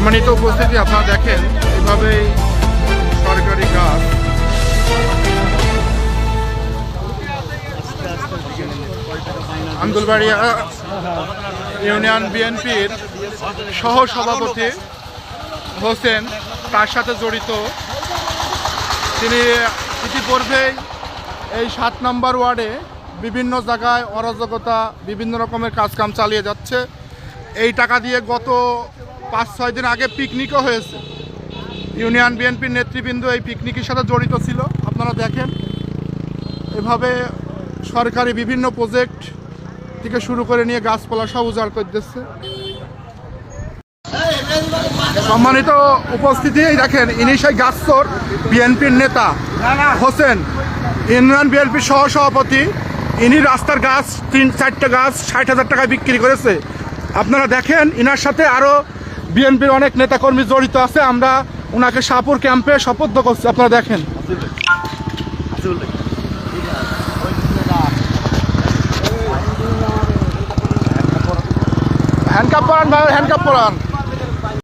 সম্মানিত উপস্থিতি, আপনারা দেখেন এভাবেই সরকারি গাছ। আন্দুলবাড়িয়া ইউনিয়ন বিএনপির সহ সভাপতি হোসেন, তার সাথে জড়িত। তিনি ইতিপূর্বেই এই সাত নম্বর ওয়ার্ডে বিভিন্ন জায়গায় অরাজকতা, বিভিন্ন রকমের কাজকাম চালিয়ে যাচ্ছে। এই টাকা দিয়ে গত পাঁচ ছয় দিন আগে পিকনিকও হয়েছে। ইউনিয়ন বিএনপির নেতৃবৃন্দ এই পিকনিকের সাথে জড়িত ছিল, আপনারা দেখেন। এভাবে সরকারি বিভিন্ন প্রজেক্ট থেকে শুরু করে নিয়ে গাছপালা সব উজাড় করে দিচ্ছে। সম্মানিত উপস্থিতি দেখেন, ইনি সেই গাছচোর বিএনপির নেতা, হোসেন। ইউনিয়ন বিএনপির সহ সভাপতি ইনি রাস্তার গাছ তিন চারটে গাছ ষাট হাজার টাকায় বিক্রি করেছে। আপনারা দেখেন, ইনার সাথে আরও বিএনপির অনেক নেতাকর্মী জড়িত আছে, আমরা ওনাকে সাপুর ক্যাম্পে শপথ করছি, আপনারা দেখেন। হ্যান্ডকাপ পরান ভাই, হ্যান্ডকাপ পরান।